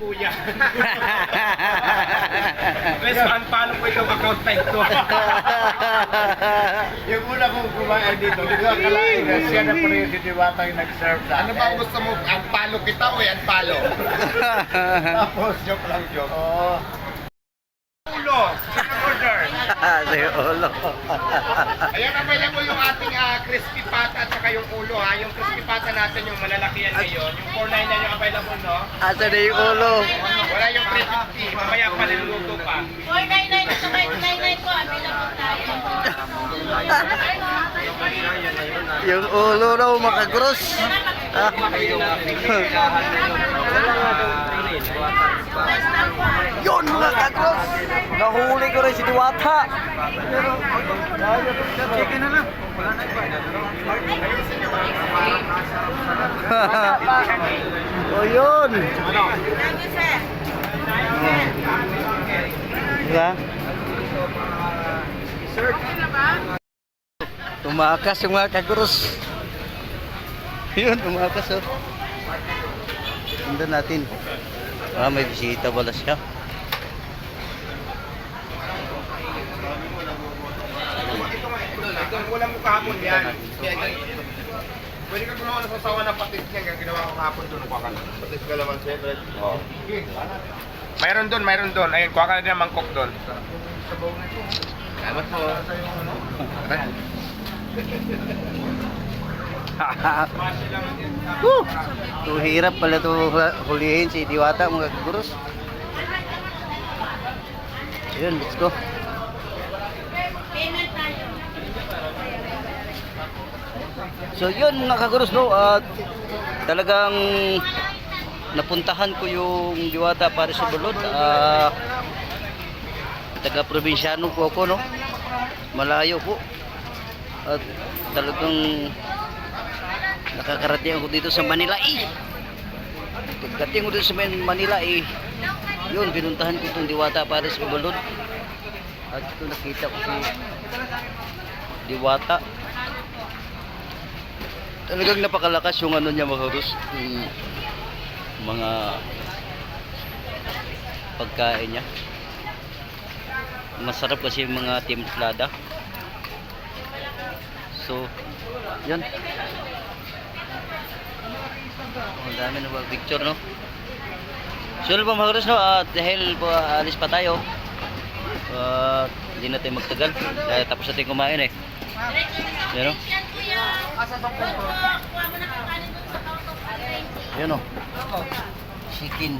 Kuya. Let's paano po itong account type ko? Yung una kong kumain dito, di ko akalain na siya na pala yung diniwata yung nag-serve sa Ano ba ang gusto mo? Ang palo kita o yan palo? Tapos, joke lang joke. Oo. Ulo. Si Olo. Ayan, available yung ating ah, crispy pata at saka yung ulo ha. Yung crispy pata natin yung malalaki yan ngayon. Yung 499 yung available, no? Asa na yung Olo? Wala yung 350. Mamaya pa niluluto pa. 499 sa 599 po, available tayo. Yung Olo daw makagros. Ah. Yun mga rin si Diwata. Chicken na lang. Wala na iba. o yun. You, sir. Diba? Tumakas yung mga kagros. Yun, tumakas oh. Tingnan natin. Ah, may bisita pala siya. Itong kulang mo kahapon yan. Pwede ka gumawa ng sasawa ng patis niya. Ginawa ko kahapon doon. Kuha ka na. Patis ka naman, siyempre. Oo. Mayroon doon, mayroon doon. Ayun, kuha ka na din ng mangkok doon. Salamat po. Woo! Ito hirap pala ito hulihin si Diwata mga kagros. Yun, let's go. Payment tayo. So yun mga kagros no, at talagang napuntahan ko yung Diwata para sa Bulod. Ah, taga probinsyano po ako no. Malayo po. At talagang nakakarating ako dito sa Manila eh. Pagdating ko dito sa Manila eh, yun, pinuntahan ko itong Diwata para sa Bulod. At ito nakita ko si Diwata talagang napakalakas yung ano niya mga Rus, yung mga pagkain niya. Masarap kasi yung mga timplada. So oh, ang dami na ba picture no? So yun po mga no? At dahil po alis pa tayo at hindi na tayo magtagal. Dahil tapos natin kumain eh yan no Yan, kuya. Kuha mo na kakanin doon sa counter for 20. Yun o. Chicken.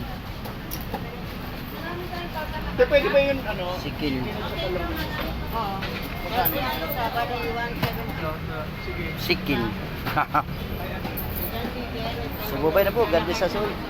Pwede ba yun, ano? Chicken. Oo. Kasi sa bali 170. Chicken. so, bubay na po. Bless us all.